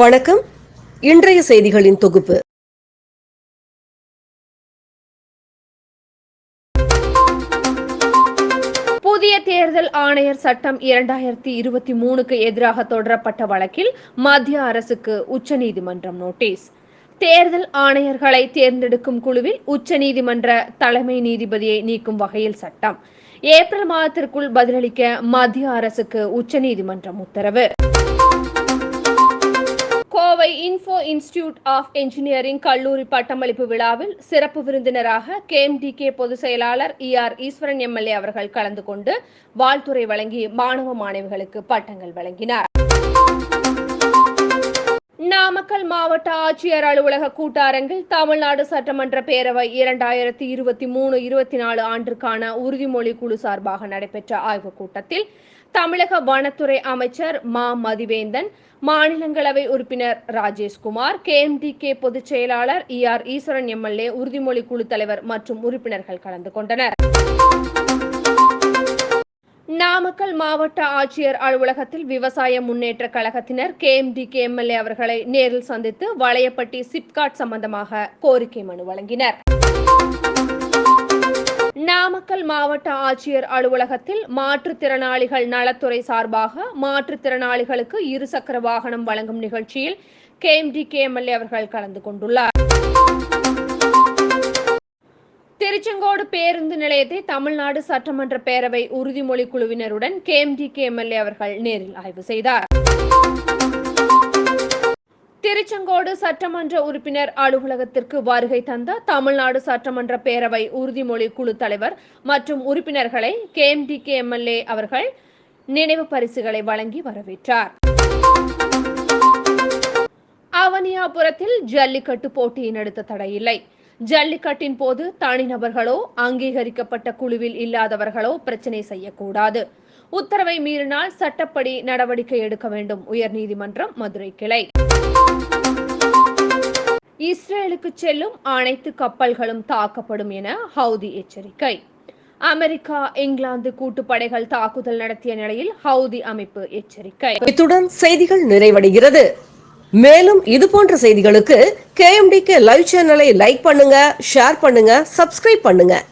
வணக்கம். இன்றைய செய்திகளின் தொகுப்பு. புதிய தேர்தல் ஆணையர் சட்டம் இரண்டாயிரத்தி இருபத்தி மூணுக்கு எதிராக தொடரப்பட்ட வழக்கில் மத்திய அரசுக்கு உச்சநீதிமன்றம் நோட்டீஸ். தேர்தல் ஆணையர்களை தேர்ந்தெடுக்கும் குழுவில் உச்சநீதிமன்ற தலைமை நீதிபதியை நீக்கும் வகையில் சட்டம். ஏப்ரல் மாதத்திற்குள் பதிலளிக்க மத்திய அரசுக்கு உச்சநீதிமன்றம் உத்தரவு. Kovai info institute of engineering கல்லூரி பட்டமளிப்பு விழாவில் சிறப்பு விருந்தினராக கேஎம்டிகே பொதுச் செயலாளர் இ ஆர் ஈஸ்வரன் எம்எல்ஏ அவர்கள் கலந்து கொண்டு வாழ்த்துரை வழங்கி மாணவ மாணவிகளுக்கு பட்டங்கள் வழங்கினார். நாமக்கல் மாவட்ட ஆட்சியர் அலுவலக கூட்டரங்கில் தமிழ்நாடு சட்டமன்ற பேரவை இரண்டாயிரத்தி இருபத்தி மூணு இருபத்தி நாலு ஆண்டிற்கான உறுதிமொழி குழு சார்பாக நடைபெற்ற ஆய்வுக் கூட்டத்தில் தமிழக வனத்துறை அமைச்சர் மா. மதிவேந்தன் மாநிலங்களவை உறுப்பினர் ராஜேஷ்குமார் கேஎம்டிகே பொதுச் செயலாளர் இ. ஆர். ஈஸ்வரன் எம்எல்ஏ உறுதிமொழி குழு தலைவர் மற்றும் உறுப்பினர்கள் கலந்து கொண்டனர். நாமக்கல் மாவட்ட ஆட்சியர் அலுவலகத்தில் விவசாய முன்னேற்ற கழகத்தினர் கேஎம்டிகே எம்எல்ஏ அவர்களை நேரில் சந்தித்து வளையப்பட்டி சிப்காட் சம்பந்தமாக கோரிக்கை மனு வழங்கினர். நாமக்கல் மாவட்ட ஆட்சியர் அலுவலகத்தில் மாற்றுத்திறனாளிகள் நலத்துறை சார்பாக மாற்றுத்திறனாளிகளுக்கு இருசக்கர வாகனம் வழங்கும் நிகழ்ச்சியில் கேஎம்டிகே எம்எல்ஏ அவர்கள் கலந்து கொண்டுள்ளார். திருச்செங்கோடு பேருந்து நிலையத்தை தமிழ்நாடு சட்டமன்ற பேரவை உறுதிமொழி குழுவினருடன் கேஎம்டிகே எம்எல்ஏ அவர்கள் நேரில் ஆய்வு செய்தார். திருச்செங்கோடு சட்டமன்ற உறுப்பினர் அலுவலகத்திற்கு வருகை தந்த தமிழ்நாடு சட்டமன்ற பேரவை உறுதிமொழி குழு தலைவர் மற்றும் உறுப்பினர்களை கேஎம்டிகே எம்எல்ஏ அவர்கள் நினைவு பரிசுகளை வழங்கி வரவேற்றார். அவனியாபுரத்தில் ஜல்லிக்கட்டு போட்டியை நடத்த தடையில்லை. ஜல்லிக்கட்டின் போது தனிநபர்களோ அங்கீகரிக்கப்பட்ட குழுவில் இல்லாதவர்களோ பிரச்சனை செய்யக்கூடாது. உத்தரவை மீறினால் சட்டப்படி நடவடிக்கை எடுக்க வேண்டும் உயர்நீதிமன்றம் மதுரை கிளை. இஸ்ரேலுக்கு செல்லும் அனைத்து கப்பல்களும் தாக்கப்படும் என ஹவுதி எச்சரிக்கை. அமெரிக்கா இங்கிலாந்து கூட்டுப்படைகள் தாக்குதல் நடத்திய நிலையில் ஹவுதி அமைப்பு எச்சரிக்கை. இத்துடன் செய்திகள் நிறைவடைகிறது. மேலும் இது போன்ற செய்திகளுக்கு கேஎம்டிகே லைவ் சேனலை லைக் பண்ணுங்க ஷேர் பண்ணுங்க சப்ஸ்கிரைப் பண்ணுங்க.